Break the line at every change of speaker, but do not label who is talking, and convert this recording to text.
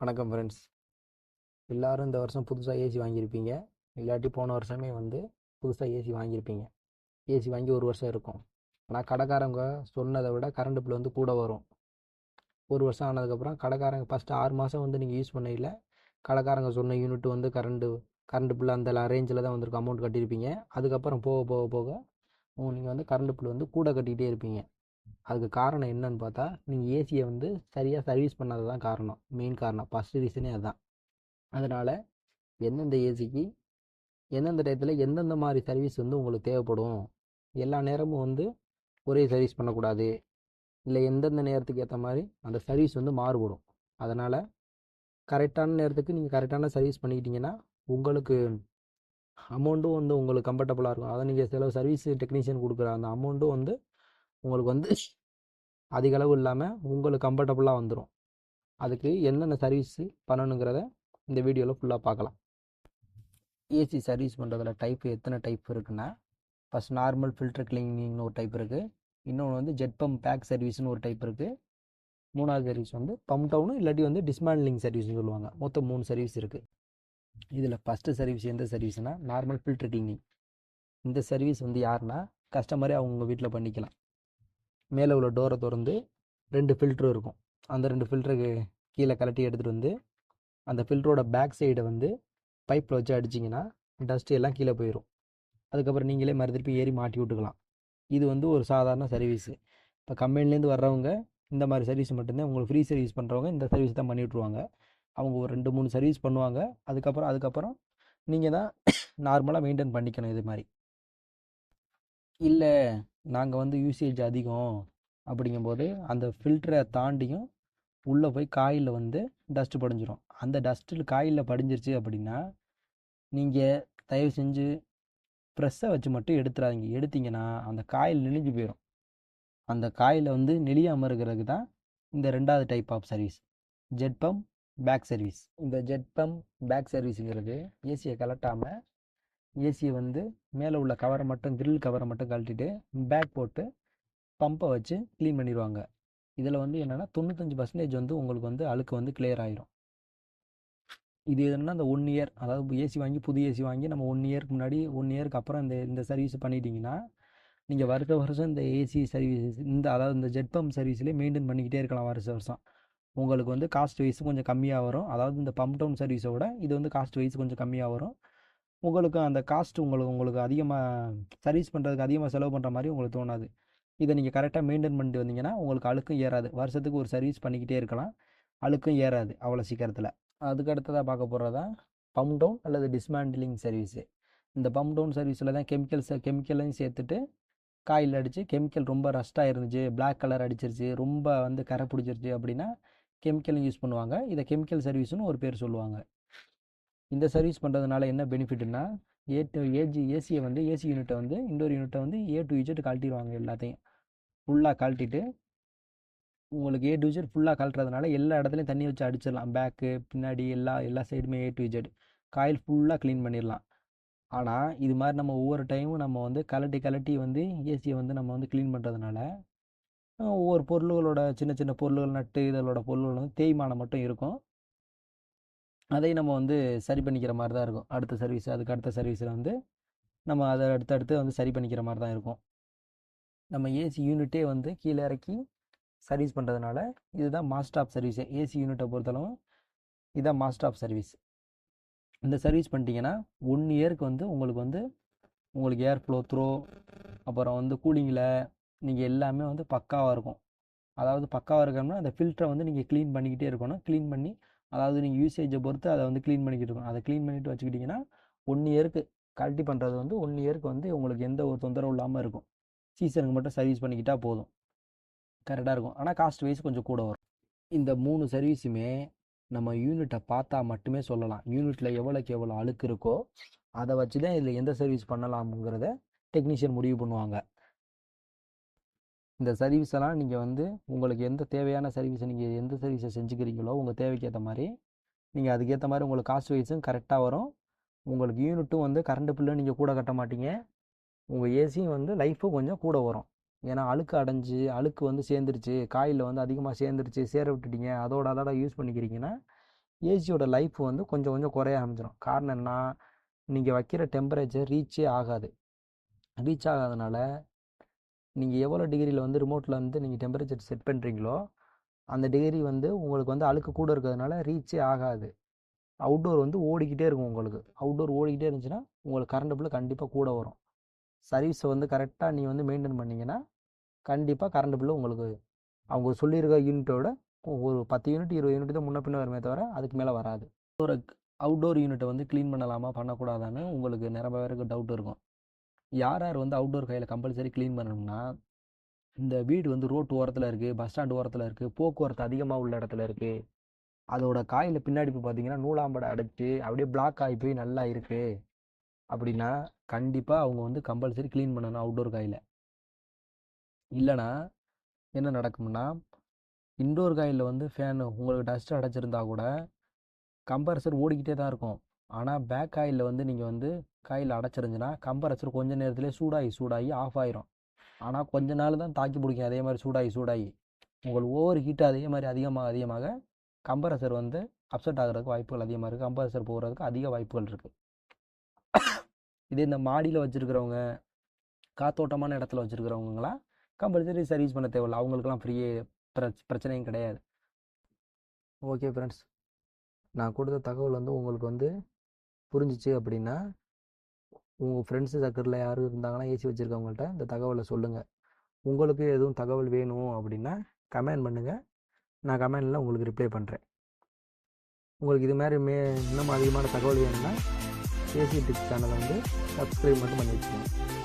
வணக்கம் ஃப்ரெண்ட்ஸ் எல்லாரும் இந்த வருஷம் புதுசாக ஏசி வாங்கியிருப்பீங்க. இல்லாட்டி போன வருஷமே வந்து புதுசாக ஏசி வாங்கியிருப்பீங்க. ஏசி வாங்கி ஒரு வருஷம் இருக்கும். ஆனால் கடைக்காரங்க சொன்னதை விட கரண்ட் பில் வந்து கூட வரும். ஒரு வருஷம் ஆனதுக்கப்புறம் கடைக்காரங்க ஃபஸ்ட்டு ஆறு மாதம் வந்து நீங்கள் யூஸ் பண்ணையில் கடைக்காரங்க சொன்ன யூனிட் வந்து கரண்ட்டு கரண்ட் பில் அந்த ரேஞ்சில் தான் வந்திருக்கும். அமௌண்ட் கட்டியிருப்பீங்க. அதுக்கப்புறம் போக போக போக நீங்கள் வந்து கரண்ட் பில் வந்து கூட கட்டிக்கிட்டே இருப்பீங்க. அதுக்கு காரணம் என்னன்னு பார்த்தா நீங்கள் ஏசியை வந்து சரியாக சர்வீஸ் பண்ணாதது தான் காரணம். மெயின் காரணம். ஃபஸ்ட்டு ரீசனே அதுதான் அதனால் எந்தெந்த ஏசிக்கு எந்தெந்த டயத்தில் எந்தெந்த மாதிரி சர்வீஸ் வந்து உங்களுக்கு தேவைப்படும்? எல்லா நேரமும் வந்து ஒரே சர்வீஸ் பண்ணக்கூடாது. இல்லை எந்தெந்த நேரத்துக்கு ஏற்ற மாதிரி அந்த சர்வீஸ் வந்து மாறுபடும். அதனால் கரெக்டான நேரத்துக்கு நீங்கள் கரெக்டான சர்வீஸ் பண்ணிக்கிட்டீங்கன்னா உங்களுக்கு அமௌண்ட்டும் வந்து உங்களுக்கு கம்ஃபர்டபுளாக இருக்கும். அதை நீங்கள் சில சர்வீஸ் டெக்னீஷியன் கொடுக்குற அந்த அமௌண்ட்டும் வந்து உங்களுக்கு வந்து அதிக அளவு இல்லாமல் உங்களுக்கு கம்ஃபர்டபுளாக வந்துடும் அதுக்கு என்னென்ன சர்வீஸ் பண்ணணுங்கிறத இந்த வீடியோவில் ஃபுல்லாக பார்க்கலாம். ஏசி சர்வீஸ் பண்ணுறதுல டைப் எத்தனை டைப் இருக்குன்னா ஃபஸ்ட் நார்மல் ஃபில்டர் கிளீனிங்னு ஒரு டைப் இருக்குது இன்னொன்று வந்து ஜெட் பம்ப் பேக் சர்வீஸ்னு ஒரு டைப் இருக்குது மூணாவது சர்வீஸ் வந்து பம்ப் டவுனு இல்லாட்டி வந்து டிஸ்மேண்ட்லிங் சர்வீஸ்னு சொல்லுவாங்க. மொத்தம் மூணு சர்வீஸ் இருக்குது இதில் ஃபஸ்ட்டு சர்வீஸ் எந்த சர்வீஸ்னால் நார்மல் ஃபில்டர் கிளீனிங் இந்த சர்வீஸ் வந்து யாருன்னா கஸ்டமரே அவங்க வீட்டில் பண்ணிக்கலாம். மேலே உள்ள டோரை திறந்து ரெண்டு ஃபில்ட்ரு இருக்கும். அந்த ரெண்டு ஃபில்டருக்கு கீழே கலட்டி எடுத்துகிட்டு வந்து அந்த ஃபில்டரோட பேக் சைடை வந்து பைப்பில் வச்சு அடிச்சிங்கன்னா டஸ்ட்டு எல்லாம் கீழே போயிடும் அதுக்கப்புறம் நீங்களே மறு திருப்பி ஏறி மாட்டி விட்டுக்கலாம். இது வந்து ஒரு சாதாரண சர்வீஸு இப்போ கம்பெனிலேருந்து வர்றவங்க இந்த மாதிரி சர்வீஸ் மட்டும்தான். உங்களுக்கு ஃப்ரீ சர்வீஸ் பண்ணுறவங்க இந்த சர்வீஸ் தான் பண்ணி விட்ருவாங்க அவங்க ஒரு ரெண்டு மூணு சர்வீஸ் பண்ணுவாங்க. அதுக்கப்புறம் அதுக்கப்புறம் நீங்கள் தான் நார்மலாக மெயின்டைன் பண்ணிக்கணும் இது மாதிரி. இல்லை நாங்கள் வந்து யூசேஜ் அதிகம் அப்படிங்கும்போது அந்த ஃபில்டரை தாண்டியும் உள்ளே போய் காயில் வந்து டஸ்ட்டு படிஞ்சிடும் அந்த டஸ்ட்டில் காயில் படிஞ்சிருச்சு அப்படின்னா நீங்கள் தயவு செஞ்சு ப்ரெஸ்ஸை வச்சு மட்டும் எடுத்துடாதீங்க எடுத்தீங்கன்னா அந்த காயில் நெளிஞ்சு போயிடும் அந்த காயில் வந்து நெளியாமல் இருக்கிறதுக்கு தான் இந்த ரெண்டாவது type of service jet pump back service இந்த ஜெட் பம்ப் பேக் சர்வீஸுங்கிறது ஏசியை கலட்டாமல் ஏசியை வந்து மேலே உள்ள கவரை மட்டும் கிரில் கவரை மட்டும் கழட்டிட்டு பேக் போட்டு பம்பை வச்சு க்ளீன் பண்ணிடுவாங்க. இதில் வந்து என்னென்னா தொண்ணூத்தஞ்சு பர்சன்டேஜ் வந்து உங்களுக்கு வந்து அழுக்கு வந்து கிளியர் ஆயிரும். இது என்னன்னா அந்த ஒன் இயர் அதாவது ஏசி வாங்கி புது ஏசி வாங்கி நம்ம ஒன் இயருக்கு முன்னாடி ஒன் இயருக்கு அப்புறம் இந்த இந்த சர்வீஸ் பண்ணிட்டீங்கன்னா நீங்கள் வருஷ வருஷம் இந்த ஏசி சர்வீஸ் இந்த அதாவது இந்த ஜெட் பம்ப் சர்வீஸ்லேயே மெயின்டைன் பண்ணிக்கிட்டே இருக்கலாம் வருஷ வருஷம். உங்களுக்கு வந்து காஸ்ட் வைஸ் கொஞ்சம் கம்மியாக வரும். அதாவது இந்த பம்ப் டவுன் சர்வீஸை விட இது வந்து காஸ்ட் வைஸ் கொஞ்சம் கம்மியாக வரும். உங்களுக்கு அந்த காஸ்ட் உங்களுக்கு உங்களுக்கு அதிகமாக சர்வீஸ் பண்ணுறதுக்கு அதிகமாக செலவு பண்ணுற மாதிரி உங்களுக்கு தோணாது. இதை நீங்கள் கரெக்டாக மெயின்டைன் பண்ணிட்டு வந்தீங்கன்னா உங்களுக்கு அழுக்கும் ஏறாது. வருஷத்துக்கு ஒரு சர்வீஸ் பண்ணிக்கிட்டே இருக்கலாம். அழுக்கும் ஏறாது அவ்வளோ சீக்கிரத்தில். அதுக்கு அடுத்ததாக பார்க்க போகிறதா பம்ப் டவுன் அல்லது டிஸ்மேண்டிலிங் சர்வீஸு இந்த பம்ப் டவுன் சர்வீஸில் தான் கெமிக்கல்ஸை கெமிக்கலையும் சேர்த்துட்டு காயில் அடித்து கெமிக்கல் ரொம்ப ரஸ்ட்டாக இருந்துச்சு பிளாக் கலர் அடிச்சிருச்சு ரொம்ப வந்து கரை பிடிச்சிருச்சு அப்படின்னா கெமிக்கலும் யூஸ் பண்ணுவாங்க. இதை கெமிக்கல் சர்வீஸ்னு ஒரு பேர் சொல்லுவாங்க. இந்த சர்வீஸ் பண்ணுறதுனால என்ன பெனிஃபிட்னா ஏ டு ஏஜி ஏசியை வந்து ஏசி யூனிட்டை வந்து இண்டோர் யூனிட்டை வந்து ஏ டு இஜெட் கழட்டிடுவாங்க எல்லாத்தையும். ஃபுல்லாக கழட்டிட்டு உங்களுக்கு ஏ டு இஜெட் ஃபுல்லாக கழட்டுறதுனால எல்லா இடத்துலையும் தண்ணி வச்சு அடிச்சிடலாம். பேக்கு பின்னாடி எல்லா எல்லா சைடுமே ஏ டு இஜெட் காயில் ஃபுல்லாக க்ளீன் பண்ணிடலாம். ஆனால் இது மாதிரி நம்ம ஒவ்வொரு டைமும் நம்ம வந்து கலட்டி கலட்டி வந்து ஏசியை வந்து நம்ம வந்து க்ளீன் பண்ணுறதுனால ஒவ்வொரு பொருள்களோட சின்ன சின்ன பொருள்கள் நட்டு இதோட பொருள்கள் வந்து தேய்மானம் மட்டும் இருக்கும். அதை நம்ம வந்து சரி பண்ணிக்கிற மாதிரி தான் இருக்கும். அடுத்த சர்வீஸ் அதுக்கு அடுத்த சர்வீஸில் வந்து நம்ம அதை அடுத்தடுத்து வந்து சரி பண்ணிக்கிற மாதிரி தான் இருக்கும். நம்ம ஏசி யூனிட்டே வந்து கீழே இறக்கி சர்வீஸ் பண்ணுறதுனால இதுதான் மாஸ்டர் ஆஃப் சர்வீஸு ஏசி யூனிட்டை பொறுத்தளவும் இதுதான் மாஸ்டர் ஆஃப் சர்வீஸ் இந்த சர்வீஸ் பண்ணிட்டீங்கன்னா ஒன் இயருக்கு வந்து உங்களுக்கு வந்து உங்களுக்கு ஏர் ஃப்ளோ த்ரோ அப்புறம் வந்து கூலிங்கில் நீங்கள் எல்லாமே வந்து பக்காவாக இருக்கும். அதாவது பக்காவாக இருக்கணும்னா அந்த ஃபில்டரை வந்து நீங்கள் க்ளீன் பண்ணிக்கிட்டே இருக்கணும். க்ளீன் பண்ணி அதாவது நீங்கள் யூசேஜை பொறுத்து அதை வந்து க்ளீன் பண்ணிக்கிட்டு இருக்கணும். அதை க்ளீன் பண்ணிட்டு வச்சுக்கிட்டிங்கன்னா ஒன் இயருக்கு கரெக்டி பண்ணுறது வந்து ஒன் இயருக்கு வந்து உங்களுக்கு எந்த ஒரு தொந்தரவும் இல்லாமல் இருக்கும். சீசனுக்கு மட்டும் சர்வீஸ் பண்ணிக்கிட்டா போதும். கரெக்டாக இருக்கும். ஆனால் காஸ்ட் வைஸ் கொஞ்சம் கூட வரும். இந்த மூணு சர்வீஸுமே நம்ம யூனிட்டை பார்த்தா மட்டுமே சொல்லலாம். யூனிட்டில் எவ்வளோக்கு எவ்வளோ அழுக்கு இருக்கோ அதை வச்சு தான் இதில் எந்த சர்வீஸ் பண்ணலாம்ங்கிறத டெக்னீஷியன் முடிவு பண்ணுவாங்க. இந்த சர்வீஸ் எல்லாம் நீங்கள் வந்து உங்களுக்கு எந்த தேவையான சர்வீஸை நீங்கள் எந்த சர்வீஸை செஞ்சுக்கிறீங்களோ உங்கள் தேவைக்கேற்ற மாதிரி நீங்கள் அதுக்கேற்ற மாதிரி உங்களுக்கு காஸ்ட் வைஸும் கரெக்டாக வரும். உங்களுக்கு யூனிட்டும் வந்து கரண்ட் பில்லும் நீங்கள் கூட கட்ட மாட்டீங்க. உங்கள் ஏசியும் வந்து லைஃப்பும் கொஞ்சம் கூட வரும். ஏன்னா அழுக்கு அடைஞ்சு அழுக்கு வந்து சேர்ந்துருச்சு காயில் வந்து அதிகமாக சேர்ந்துருச்சு சேர விட்டுட்டீங்க அதோட அதோட யூஸ் பண்ணிக்கிறீங்கன்னா ஏசியோட லைஃப் வந்து கொஞ்சம் கொஞ்சம் குறைய ஆரம்பிச்சிடும் காரணம் என்ன நீங்கள் வைக்கிற டெம்பரேச்சர் ரீச்சே ஆகாது. ரீச் ஆகாதனால நீங்கள் எவ்வளோ டிகிரியில் வந்து ரிமோட்டில் வந்து நீங்கள் டெம்பரேச்சர் செட் பண்ணுறீங்களோ அந்த டிகிரி வந்து உங்களுக்கு வந்து அழுக்கு கூட இருக்கிறதுனால ரீச்சே ஆகாது. அவுட்டோர் வந்து ஓடிக்கிட்டே இருக்கும் உங்களுக்கு. அவுட்டோர் ஓடிக்கிட்டே இருந்துச்சுன்னா உங்களுக்கு கரண்ட் பில்லு கண்டிப்பாக கூட வரும். சர்வீஸை வந்து கரெக்டாக நீங்கள் வந்து மெயின்டைன் பண்ணிங்கன்னா கண்டிப்பாக கரண்ட் பில்லு உங்களுக்கு அவங்க சொல்லியிருக்க யூனிட்டோட ஒரு பத்து யூனிட் இருபது யூனிட் தான் முன்ன பின்ன வருமே தவிர அதுக்கு மேலே வராது. ஒரு அவுட்டோர் யூனிட்டை வந்து க்ளீன் பண்ணலாமா பண்ணக்கூடாதான்னு உங்களுக்கு நிறைய பேருக்கு டவுட் இருக்கும். யார் யார் வந்து அவுட்டோர் கையில் கம்பல்சரி க்ளீன் பண்ணணும்னா இந்த வீடு வந்து ரோட்டு ஓரத்தில் இருக்குது பஸ் ஸ்டாண்டு ஓரத்தில் இருக்குது போக்குவரத்து அதிகமாக உள்ள இடத்துல இருக்குது அதோட காயில் பின்னாடி போய் பார்த்தீங்கன்னா நூலாம்படை அடைச்சி அப்படியே பிளாக் ஆகி போய் நல்லா இருக்குது அப்படின்னா கண்டிப்பாக அவங்க வந்து கம்பல்சரி க்ளீன் பண்ணணும் அவுட்டோர் காயில். இல்லைனா என்ன நடக்கும்னா இன்டோர் காயில் வந்து ஃபேனு உங்களுக்கு டஸ்ட் அடைச்சிருந்தா கூட கம்பல்சரி ஓடிக்கிட்டே தான் இருக்கும். ஆனால் பேக் காயிலில் வந்து நீங்கள் வந்து காயில் அடைச்சிருந்துச்சுன்னா கம்ப்ரஸர் கொஞ்ச நேரத்திலே சூடாகி சூடாகி ஆஃப் ஆயிரும். ஆனால் கொஞ்ச நாள் தான் தாக்கி பிடிக்கும். அதே மாதிரி சூடாகி சூடாகி. உங்கள் ஓவர் ஹீட்டு அதே மாதிரி அதிகமாக அதிகமாக கம்பரசர் வந்து அப்செட் ஆகிறதுக்கு வாய்ப்புகள் அதிகமாக இருக்குது கம்பரசர் போகிறதுக்கு அதிக வாய்ப்புகள் இருக்குது இதே இந்த மாடியில் வச்சுருக்கிறவங்க காத்தோட்டமான இடத்துல வச்சுருக்கிறவங்களாம் கம்பல்சரி சர்வீஸ் பண்ண தேவையில்ல. அவங்களுக்குலாம் ஃப்ரீயே பிரச் பிரச்சனையும் கிடையாது. ஓகே ஃப்ரெண்ட்ஸ் நான் கொடுத்த தகவல் வந்து உங்களுக்கு வந்து புரிஞ்சிச்சு அப்படின்னா உங்கள் ஃப்ரெண்ட்ஸு சர்க்கிளில் யாரும் இருந்தாங்கன்னா ஏசி வச்சுருக்கவங்கள்ட்ட இந்த தகவலை சொல்லுங்கள் உங்களுக்கு எதுவும் தகவல் வேணும் அப்படின்னா கமெண்ட் பண்ணுங்கள் நான் கமெண்டில் உங்களுக்கு ரிப்ளை பண்ணுறேன் உங்களுக்கு இது மாதிரி மே இன்னும் அதிகமான தகவல் வேணும்னா ஏசி டிப்ஸ் சேனலை வந்து சப்ஸ்கிரைப் மட்டும் பண்ணி வச்சுக்கோங்க.